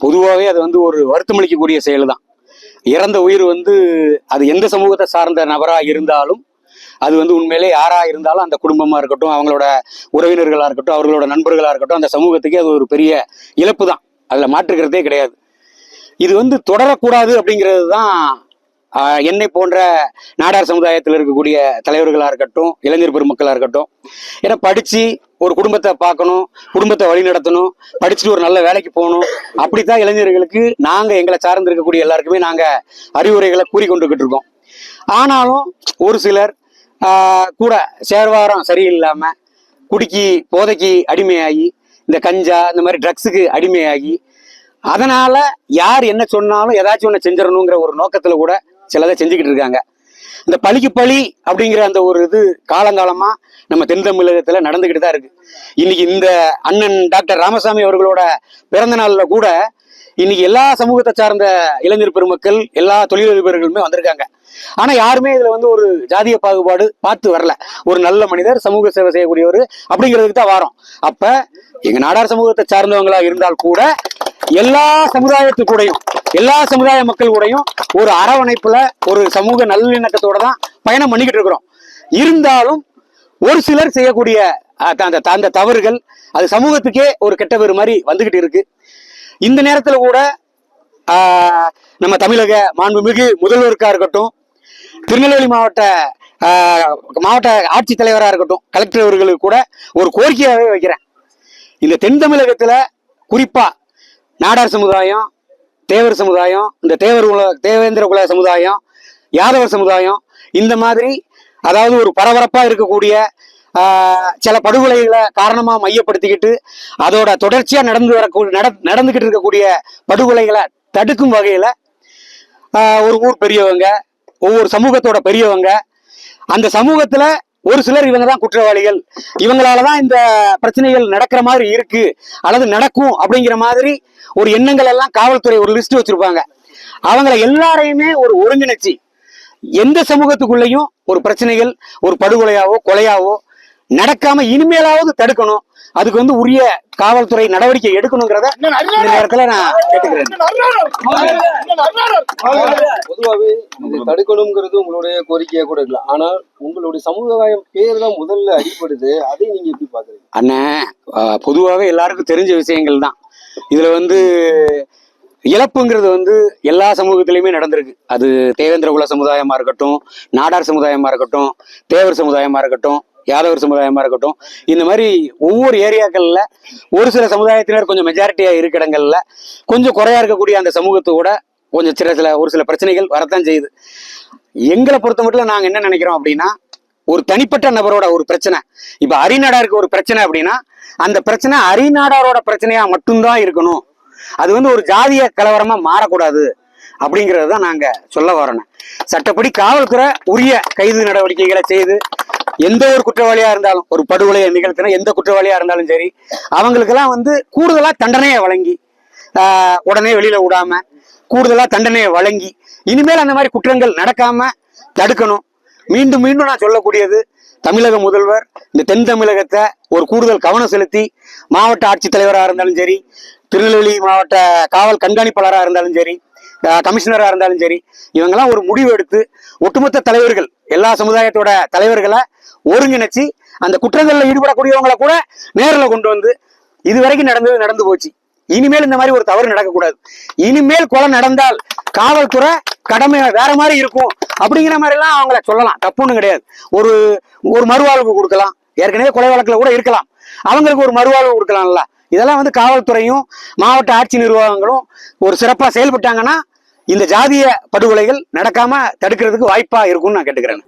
பொதுவாகவே அது வந்து ஒரு வருத்தமளிக்கக்கூடிய செயல் தான் இறந்த உயிர் வந்து அது எந்த சமூகத்தை சார்ந்த நபராக இருந்தாலும் அது வந்து உண்மையிலே யாரா இருந்தாலும் அந்த குடும்பமா இருக்கட்டும் அவங்களோட உறவினர்களா இருக்கட்டும் அவர்களோட நண்பர்களா இருக்கட்டும் அந்த சமூகத்துக்கே அது ஒரு பெரிய இழப்பு தான் அதுல மாற்றுக்கிறதே கிடையாது. இது வந்து தொடரக்கூடாது அப்படிங்கிறது தான் என்னை போன்ற நாடார் சமுதாயத்தில் இருக்கக்கூடிய தலைவர்களாக இருக்கட்டும் இளைஞர் பெருமக்களாக இருக்கட்டும் ஏன்னா படித்து ஒரு குடும்பத்தை பார்க்கணும் குடும்பத்தை வழி நடத்தணும் படிச்சுட்டு ஒரு நல்ல வேலைக்கு போகணும் அப்படித்தான் இளைஞர்களுக்கு நாங்கள் எங்களை சார்ந்து இருக்கக்கூடிய எல்லாருக்குமே நாங்கள் அறிவுரைகளை கூறிக்கொண்டுகிட்டு இருக்கோம். ஆனாலும் ஒரு சிலர் கூட சேர்வாரம் சரியில்லாமல் குடிக்கி போதைக்கு அடிமையாகி இந்த கஞ்சா இந்த மாதிரி ட்ரக்ஸுக்கு அடிமையாகி அதனால யார் என்ன சொன்னாலும் ஏதாச்சும் ஒன்று செஞ்சிடணுங்கிற ஒரு நோக்கத்தில் கூட சிலதை செஞ்சுக்கிட்டு இருக்காங்க. இந்த பழிக்கு பழி அப்படிங்கிற அந்த ஒரு இது காலங்காலமா நம்ம தென் தமிழகத்தில் நடந்துக்கிட்டு தான் இருக்கு. இன்னைக்கு இந்த அண்ணன் டாக்டர் ராமசாமி அவர்களோட பிறந்த நாள்ல கூட இன்னைக்கு எல்லா சமூகத்தை சார்ந்த இளைஞர் பெருமக்கள் எல்லா தொழிலதிபர்களுமே வந்திருக்காங்க. ஆனா யாருமே இதுல வந்து ஒரு ஜாதிய பாகுபாடு பார்த்து வரல. ஒரு நல்ல மனிதர் சமூக சேவை செய்யக்கூடியவர் அப்படிங்கிறதுக்கு தான் வாரோம். அப்ப எங்க நாடார் சமூகத்தை சார்ந்தவங்களா இருந்தால் கூட எல்லா சமுதாயத்து கூடயும் எல்லா சமுதாய மக்கள் கூடயும் ஒரு அரவணைப்புல ஒரு சமூக நல்லிணக்கத்தோட தான் பயணம் பண்ணிக்கிட்டு இருக்கிறோம். இருந்தாலும் ஒரு சிலர் செய்யக்கூடிய அந்த அந்த தவறுகள் அது சமூகத்துக்கே ஒரு கெட்ட பேர் மாதிரி வந்துகிட்டு இருக்கு. இந்த நேரத்துல கூட நம்ம தமிழக மாண்புமிகு முதல்வருக்கா இருக்கட்டும் திருநெல்வேலி மாவட்ட மாவட்ட ஆட்சித்தலைவராக இருக்கட்டும் கலெக்டர் அவர்களுக்கு கூட ஒரு கோரிக்கையாகவே வைக்கிறேன். இந்த தென் தமிழகத்துல குறிப்பா நாடார் சமுதாயம் தேவர் சமுதாயம் இந்த தேவர் குல தேவேந்திர குல சமுதாயம் யாதவர் சமுதாயம் இந்த மாதிரி அதாவது ஒரு பரபரப்பாக இருக்கக்கூடிய சில படுகொலைகளை காரணமாக மையப்படுத்திக்கிட்டு அதோட தொடர்ச்சியாக நடந்து வரக்கூடிய நட நடந்துக்கிட்டு இருக்கக்கூடிய படுகொலைகளை தடுக்கும் வகையில் ஒரு ஊர் பெரியவங்க ஒவ்வொரு சமூகத்தோட பெரியவங்க அந்த சமூகத்தில் ஒரு சிலர் இவங்க தான் குற்றவாளிகள். இவங்களால தான் இந்த பிரச்சனைகள் நடக்கிற மாதிரி இருக்கு. அல்லது நடக்கும் அப்படிங்கிற மாதிரி ஒரு எண்ணங்கள் எல்லாம் காவல்துறை ஒரு லிஸ்ட் வச்சிருப்பாங்க. அவங்கள எல்லாரையுமே ஒரு ஒருங்கிணைச்சு. எந்த சமூகத்துக்குள்ளேயும் ஒரு பிரச்சனைகள் ஒரு படுகொலையாவோ கொலையாவோ நடக்காம இனிமேலாவது தடுக்கணும். அதுக்கு வந்து உரிய காவல்துறை நடவடிக்கை எடுக்கணுங்கிறத இந்த நேரத்துல நான் கேட்டுக்கிறேன். பொதுவாகவே தடுக்கணுங்கிறது உங்களுடைய கோரிக்கையா கூட இருக்கலாம் ஆனால் உங்களுடைய சமுதாயம் பேர் தான் முதல்ல அடிப்படுது அதை நீங்க எப்படி பாக்குறீங்க அண்ணன் ஆஹ், பொதுவாகவே எல்லாருக்கும் தெரிஞ்ச விஷயங்கள் தான். இதுல வந்து இழப்புங்கிறது வந்து எல்லா சமூகத்திலையுமே நடந்திருக்கு. அது தேவேந்திர குல சமுதாயமா இருக்கட்டும் நாடார் சமுதாயமா இருக்கட்டும் தேவர் சமுதாயமா இருக்கட்டும் யாதவர் சமுதாயமா இருக்கட்டும். இந்த மாதிரி ஒவ்வொரு ஏரியாக்கள்ல ஒரு சில சமுதாயத்தினர் கொஞ்சம் மெஜாரிட்டியா இருக்க இடங்கள்ல கொஞ்சம் குறையா இருக்கக்கூடிய அந்த சமூகத்து கூட கொஞ்சம் சில சில ஒரு சில பிரச்சனைகள் வரத்தான் செய்யுது. எங்களை பொறுத்த மட்டும் நாங்க என்ன நினைக்கிறோம் அப்படின்னா ஒரு தனிப்பட்ட நபரோட ஒரு பிரச்சனை. இப்ப அரிநாடாருக்கு ஒரு பிரச்சனை அப்படின்னா அந்த பிரச்சனை அரிநாடாரோட பிரச்சனையா மட்டும்தான் இருக்கணும். அது வந்து ஒரு ஜாதிய கலவரமா மாறக்கூடாது அப்படிங்கிறது தான் நாங்க சொல்ல வரோம் சட்டப்படி காவல்துறை உரிய கைது நடவடிக்கைகளை செய்து எந்த ஒரு குற்றவாளியா இருந்தாலும் ஒரு படுகொலையை நிகழ்த்தின எந்த குற்றவாளியா இருந்தாலும் சரி அவங்களுக்கெல்லாம் வந்து கூடுதலா தண்டனையை வழங்கி உடனே வெளியில விடாம கூடுதலா தண்டனையை வழங்கி இனிமேல் அந்த மாதிரி குற்றங்கள் நடக்காம தடுக்கணும். மீண்டும் மீண்டும் நான் சொல்லக்கூடியது தமிழக முதல்வர் இந்த தென் தமிழகத்தை ஒரு கூடுதல் கவனம் செலுத்தி மாவட்ட ஆட்சித்தலைவராக இருந்தாலும் சரி திருநெல்வேலி மாவட்ட காவல் கண்காணிப்பாளராக இருந்தாலும் சரி கமிஷனராக இருந்தாலும் சரி இவங்கெல்லாம் ஒரு முடிவு எடுத்து ஒட்டுமொத்த தலைவர்கள் எல்லா சமுதாயத்தோட தலைவர்களை ஒருங்கிணைச்சு அந்த குற்றங்களில் ஈடுபடக்கூடியவங்களை கூட நேரில் கொண்டு வந்து இது வரைக்கும் நடந்தது நடந்து போச்சு. இனிமேல் இந்த மாதிரி ஒரு தவறு நடக்கக்கூடாது. இனிமேல் கொலை நடந்தால் காவல்துறை கடமை வேற மாதிரி இருக்கும் அப்படிங்கிற மாதிரிலாம் அவங்கள சொல்லலாம். தப்புன்னு கிடையாது. ஒரு ஒரு மறுவாழ்வு கொடுக்கலாம். ஏற்கனவே கொலை வழக்கில் கூட இருக்கலாம். அவங்களுக்கு ஒரு மறுவாழ்வு கொடுக்கலாம்ல. இதெல்லாம் வந்து காவல்துறையும் மாவட்ட ஆட்சி நிர்வாகங்களும் ஒரு சிறப்பாக செயல்பட்டாங்கன்னா இந்த ஜாதிய படுகொலைகள் நடக்காம தடுக்கிறதுக்கு வாய்ப்பா இருக்கும்னு நான் கேட்டுக்கிறேன்.